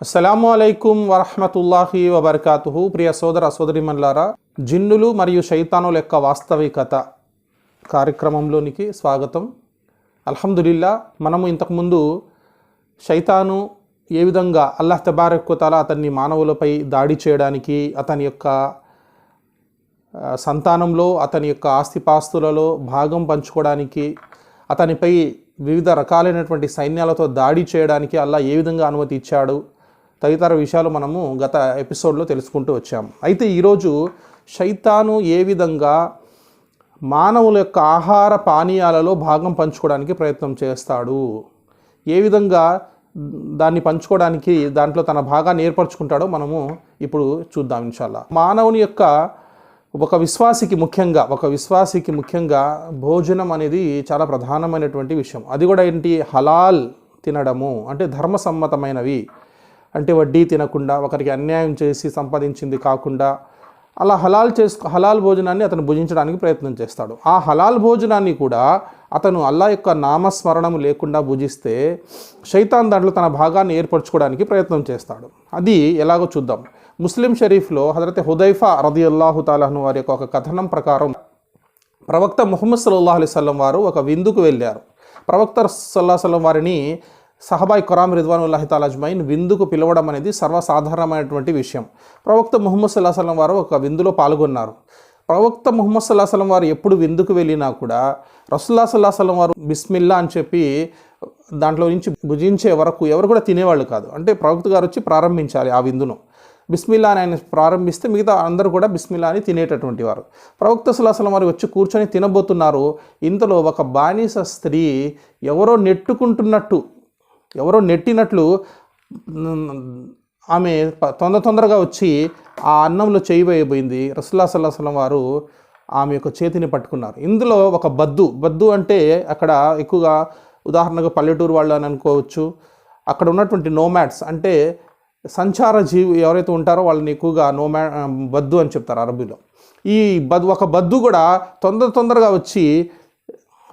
అస్సలాము అలైకుం వరహమతుల్లాహి వబర్కాతుహు. ప్రియ సోదర సోదరిమన్లారా జిన్నులు మరియు శైతానుల యొక్క వాస్తవికత కార్యక్రమంలోనికి స్వాగతం. అల్హమ్దులిల్లా మనము ఇంతకుముందు శైతాను ఏ విధంగా అల్లాహ్ తబారక్కుతాల అతన్ని మానవులపై దాడి చేయడానికి అతని యొక్క సంతానంలో అతని యొక్క ఆస్తిపాస్తులలో భాగం పంచుకోవడానికి అతనిపై వివిధ రకాలైనటువంటి సైన్యాలతో దాడి చేయడానికి అల్లా ఏ విధంగా అనుమతి ఇచ్చాడు తదితర విషయాలు మనము గత ఎపిసోడ్లో తెలుసుకుంటూ వచ్చాము అయితే ఈరోజు శైతాను ఏ విధంగా మానవుల యొక్క ఆహార పానీయాలలో భాగం పంచుకోవడానికి ప్రయత్నం చేస్తాడు? ఏ విధంగా దాన్ని పంచుకోవడానికి దాంట్లో తన భాగాన్ని ఏర్పరచుకుంటాడో మనము ఇప్పుడు చూద్దాం ఇన్షాల్లా. మానవుని యొక్క ఒక విశ్వాసికి ముఖ్యంగా ఒక విశ్వాసికి ముఖ్యంగా భోజనం అనేది చాలా ప్రధానమైనటువంటి విషయం. అది కూడా ఏంటి? హలాల్ తినడము అంటే ధర్మసమ్మతమైనవి. అంటే వడ్డీ తినకుండా ఒకరికి అన్యాయం చేసి సంపాదించింది కాకుండా అలా హలాల్ చేసుకు హలాల్ భోజనాన్ని అతను భుజించడానికి ప్రయత్నం చేస్తాడు. ఆ హలాల్ భోజనాన్ని కూడా అతను అల్లా యొక్క నామస్మరణం లేకుండా భుజిస్తే శైతాన్ దాంట్లో తన భాగాన్ని ఏర్పరచుకోవడానికి ప్రయత్నం చేస్తాడు. అది ఎలాగో చూద్దాం. ముస్లిం షరీఫ్లో హజరత్ హుదైఫా రది అల్లాహు తాలాహను వారి యొక్క ఒక కథనం ప్రకారం ప్రవక్త ముహమ్మద్ సల్లాహ్ అలైవల్లం వారు ఒక విందుకు వెళ్ళారు. ప్రవక్త సల్లాహ్ సల్లం వారిని సహబాయ్ ఖురామ్ రిద్వానుల్లాహి తాలాజ్మైన్ విందుకు పిలవడం అనేది సర్వసాధారణమైనటువంటి విషయం. ప్రవక్త ముహమ్మద్ సల్లాహ్ సల్లం వారు ఒక విందులో పాల్గొన్నారు. ప్రవక్త ముహమ్మద్ సల్లాహ్ సల్లం వారు ఎప్పుడు విందుకు వెళ్ళినా కూడా రసుల్లా సల్లాహ్ సల్లం వారు బిస్మిల్లా అని చెప్పి దాంట్లో నుంచి భుజించే వరకు ఎవరు కూడా తినేవాళ్ళు కాదు. అంటే ప్రవక్త గారు వచ్చి ప్రారంభించాలి ఆ విందును. బిస్మిల్లా అని ఆయన ప్రారంభిస్తే మిగతా అందరూ కూడా బిస్మిల్లా అని తినేటటువంటి వారు. ప్రవక్త సులాసలం వారు వచ్చి కూర్చొని తినబోతున్నారు. ఇంతలో ఒక బానిస స్త్రీ ఎవరో నెట్టుకుంటున్నట్టు ఎవరో నెట్టినట్లు ఆమె తొందర తొందరగా వచ్చి ఆ అన్నంలో చేయి వేయబోయింది. రసుల్లా సల్లాహం వారు ఆమె యొక్క చేతిని పట్టుకున్నారు. ఇందులో ఒక బద్దు బద్దు అంటే అక్కడ ఎక్కువగా ఉదాహరణకు పల్లెటూరు వాళ్ళు అని అనుకోవచ్చు. అక్కడ ఉన్నటువంటి నోమాట్స్ అంటే సంచార జీవి ఎవరైతే ఉంటారో వాళ్ళని ఎక్కువగా నోమా బద్దు అని చెప్తారు అరబీలో ఈ బద్దు ఒక బద్దు కూడా తొందర తొందరగా వచ్చి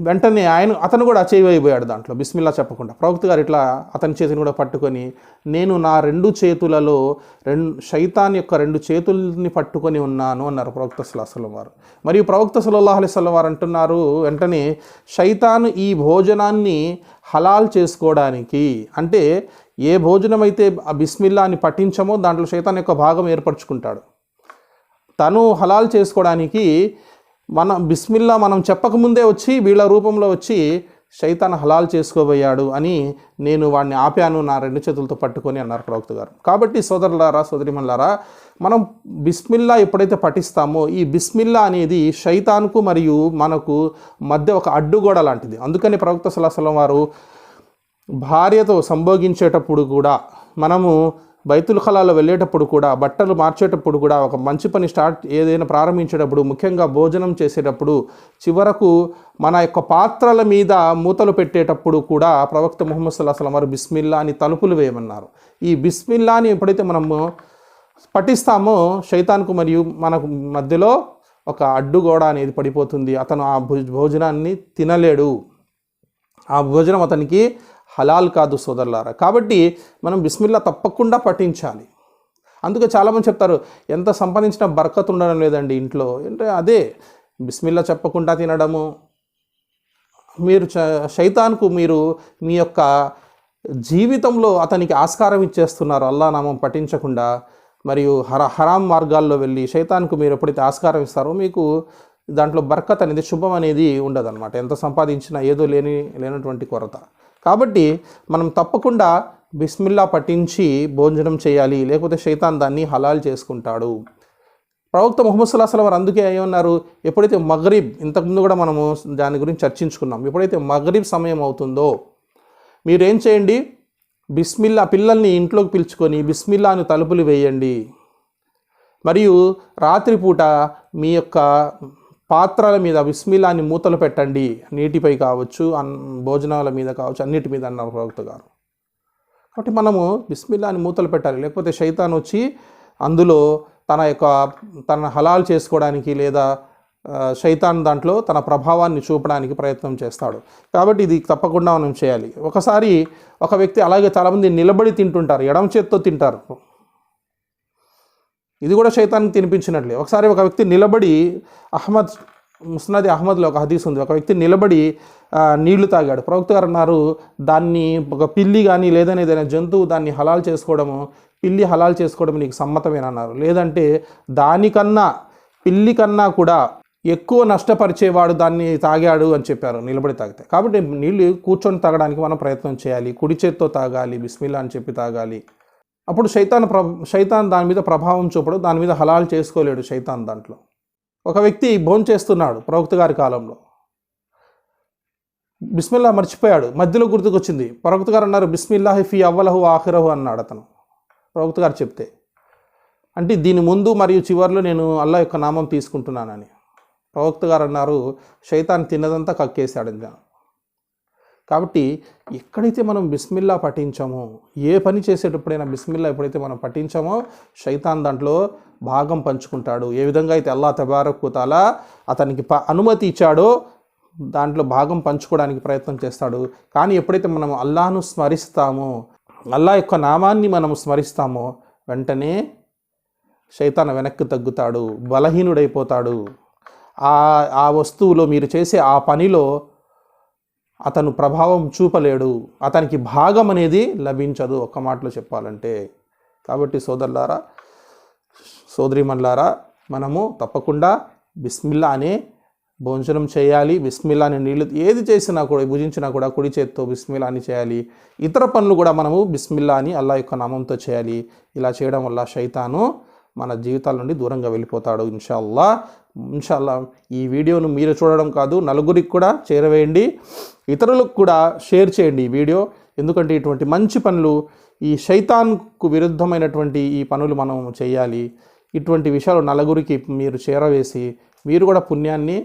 వెంటనే ఆయన అతను కూడా అచేవైపోయాడు దాంట్లో. బిస్మిల్లా చెప్పకుండా. ప్రవక్త గారు ఇట్లా అతని చేతిని కూడా పట్టుకొని నేను నా రెండు చేతులలో రెండు శైతాన్ యొక్క రెండు చేతుల్ని పట్టుకొని ఉన్నాను అన్నారు ప్రవక్త సుల్లాహలం వారు. మరియు ప్రవక్త సుల్లాహ్ అలైస్లం వారు అంటున్నారు వెంటనే శైతాను ఈ భోజనాన్ని హలాల్ చేసుకోవడానికి అంటే ఏ భోజనం అయితే ఆ బిస్మిల్లా అని పఠించమో దాంట్లో శైతాన్ యొక్క భాగం ఏర్పరచుకుంటాడు. తను హలాల్ చేసుకోవడానికి మన బిస్మిల్లా మనం చెప్పకముందే వచ్చి వీళ్ళ రూపంలో వచ్చి శైతాన్ హలాల్ చేసుకోబోయాడు అని నేను వాడిని ఆపాను నా రెండు చేతులతో పట్టుకొని అన్నారు ప్రవక్త గారు. కాబట్టి సోదరులారా సోదరిమల్లారా మనం బిస్మిల్లా ఎప్పుడైతే పఠిస్తామో ఈ బిస్మిల్లా అనేది శైతాన్కు మరియు మనకు మధ్య ఒక అడ్డుగోడ లాంటిది. అందుకని ప్రవక్త సలాసలం వారు భార్యతో సంభోగించేటప్పుడు కూడా మనము బైతుల్ ఖలాలో వెళ్ళేటప్పుడు కూడా బట్టలు మార్చేటప్పుడు కూడా ఒక మంచి పని స్టార్ట్ ఏదైనా ప్రారంభించేటప్పుడు ముఖ్యంగా భోజనం చేసేటప్పుడు చివరకు మన యొక్క పాత్రల మీద మూతలు పెట్టేటప్పుడు కూడా ప్రవక్త ముహమ్మద్ సల్లాహం వారు బిస్మిల్లా అని తలుపులు వేయమన్నారు. ఈ బిస్మిల్లాని ఎప్పుడైతే మనము పఠిస్తామో శైతాన్కు మరియు మనకు మధ్యలో ఒక అడ్డుగోడ అనేది పడిపోతుంది. అతను ఆ భోజ భోజనాన్ని తినలేడు. ఆ భోజనం అతనికి హలాల్ కాదు సోదరులారా. కాబట్టి మనం బిస్మిల్లా తప్పకుండా పఠించాలి. అందుకే చాలామంది చెప్తారు ఎంత సంపాదించినా బర్కత్ ఉండడం లేదండి ఇంట్లో. అంటే అదే బిస్మిల్లా చెప్పకుండా తినడము. మీరు శైతాన్కు మీరు మీ యొక్క జీవితంలో అతనికి ఆస్కారం ఇచ్చేస్తున్నారు అల్లా నామం పఠించకుండా. మరియు హర హరాం మార్గాల్లో వెళ్ళి శైతాన్కు మీరు ఎప్పుడైతే ఆస్కారం ఇస్తారో మీకు దాంట్లో బర్కత్ అనేది శుభం అనేది ఉండదన్నమాట. ఎంత సంపాదించినా ఏదో లేని లేనటువంటి కొరత. కాబట్టి మనం తప్పకుండా బిస్మిల్లా పఠించి భోజనం చేయాలి లేకపోతే శైతాన్ దాన్ని హలాల్ చేసుకుంటాడు. ప్రవక్త ముహమ్మద్ సుల్లాహ్ వారు అందుకే ఏమన్నారు ఎప్పుడైతే మగరీబ్ ఇంతకుముందు కూడా మనము దాని గురించి చర్చించుకున్నాం ఎప్పుడైతే మగరీబ్ సమయం అవుతుందో మీరేం చేయండి? బిస్మిల్లా పిల్లల్ని ఇంట్లోకి పిలుచుకొని బిస్మిల్లాను తలుపులు వేయండి. మరియు రాత్రిపూట మీ యొక్క పాత్రల మీద విస్మిలాన్ని మూతలు పెట్టండి. నీటిపై కావచ్చు అన్ భోజనాల మీద కావచ్చు అన్నిటి మీద అన్నారు ప్రవక్త గారు. కాబట్టి మనము బిస్మిల్లాని మూతలు పెట్టాలి. లేకపోతే శైతాన్ వచ్చి అందులో తన యొక్క తన హలాల్ చేసుకోవడానికి లేదా శైతాన్ దాంట్లో తన ప్రభావాన్ని చూపడానికి ప్రయత్నం చేస్తాడు. కాబట్టి ఇది తప్పకుండా మనం చేయాలి. ఒకసారి ఒక వ్యక్తి అలాగే చాలామంది నిలబడి తింటుంటారు ఎడమ చేత్తో తింటారు. ఇది కూడా శైతానికి తినిపించినట్లే. ఒకసారి ఒక వ్యక్తి నిలబడి అహ్మద్ ముస్నది అహ్మద్లో ఒక హదీస్ ఉంది. ఒక వ్యక్తి నిలబడి నీళ్ళు తాగాడు. ప్రవక్త గారు అన్నారు దాన్ని ఒక పిల్లి కానీ లేదని ఏదైనా జంతువు దాన్ని హలాల్ చేసుకోవడము పిల్లి హలాల్ చేసుకోవడం నీకు సమ్మతమేనన్నారు లేదంటే దానికన్నా పిల్లి కన్నా కూడా ఎక్కువ నష్టపరిచేవాడు దాన్ని తాగాడు అని చెప్పారు నిలబడి తాగితే. కాబట్టి నీళ్ళు కూర్చొని తాగడానికి మనం ప్రయత్నం చేయాలి. కుడి చేత్తో తాగాలి బిస్మిల్లా అని చెప్పి తాగాలి. అప్పుడు శైతాన్ ప్ర శైతాన్ దాని మీద ప్రభావం చూపడు దాని మీద హలాలు చేసుకోలేడు శైతాన్ దాంట్లో. ఒక వ్యక్తి భోంచేస్తున్నాడు ప్రవక్త గారి కాలంలో. బిస్మిల్లా మర్చిపోయాడు. మధ్యలో గుర్తుకొచ్చింది. ప్రవక్త గారు అన్నారు బిస్మిల్లాహి ఫీ అవ్వలహు ఆఖిరహు అన్నాడు అతను. ప్రవక్త గారు చెప్తే అంటే దీని ముందు మరియు చివరిలో నేను అల్లా యొక్క నామం తీసుకుంటున్నానని. ప్రవక్త గారు అన్నారు శైతాన్ తిన్నదంతా కక్కేశాడు ఇంకా కాబట్టి ఎక్కడైతే మనం బిస్మిల్లా పఠించామో. ఏ పని చేసేటప్పుడైనా బిస్మిల్లా ఎప్పుడైతే మనం పఠించామో శైతాన్ దాంట్లో భాగం పంచుకుంటాడు. ఏ విధంగా అయితే అల్లా తబారకుతాలా అతనికి ప అనుమతి ఇచ్చాడో దాంట్లో భాగం పంచుకోవడానికి ప్రయత్నం చేస్తాడు. కానీ ఎప్పుడైతే మనం అల్లాను స్మరిస్తామో అల్లా యొక్క నామాన్ని మనం స్మరిస్తామో వెంటనే శైతాన్ వెనక్కి తగ్గుతాడు బలహీనుడైపోతాడు. ఆ ఆ వస్తువులో మీరు చేసే ఆ పనిలో అతను ప్రభావం చూపలేడు అతనికి భాగం అనేది లభించదు. ఒక్క మాటలో చెప్పాలంటే కాబట్టి సోదరులారా సోదరిమన్లారా మనము తప్పకుండా బిస్మిల్లా అనే భోజనం చేయాలి. బిస్మిల్లా అనే నీళ్ళు ఏది చేసినా కూడా భుజించినా కూడా కుడి చేత్తో బిస్మిల్లా అని చేయాలి. ఇతర పనులు కూడా మనము బిస్మిల్లా అని అల్లా యొక్క నామంతో చేయాలి. ఇలా చేయడం వల్ల శైతాను మన జీవితాల నుండి దూరంగా వెళ్ళిపోతాడు ఇన్షాల్లా ఇన్షాల్లా ఈ వీడియోను మీరు చూడడం కాదు నలుగురికి కూడా చేరవేయండి. ఇతరులకు కూడా షేర్ చేయండి ఈ వీడియో. ఎందుకంటే ఇటువంటి మంచి పనులు ఈ శైతాన్కు విరుద్ధమైనటువంటి ఈ పనులు మనం చేయాలి. ఇటువంటి విషయాలు నలుగురికి మీరు చేరవేసి మీరు కూడా పుణ్యాన్ని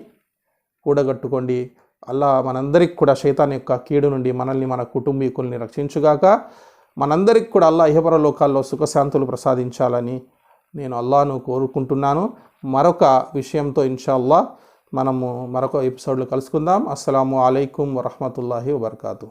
కూడగట్టుకోండి. అలా మనందరికి కూడా శైతాన్ యొక్క కీడు నుండి మనల్ని మన కుటుంబీకుల్ని రక్షించుగాక మనందరికి కూడా అల్లా ఇహపర లోకాల్లో సుఖశాంతులు ప్రసాదించాలని నేను అల్లాను కోరుకుంటున్నాను. మరొక విషయంతో ఇన్షాల్లా మనము మరొక ఎపిసోడ్లో కలుసుకుందాం. అస్సలాము అయికం వరహమతుల్లాహి వబర్కాతు.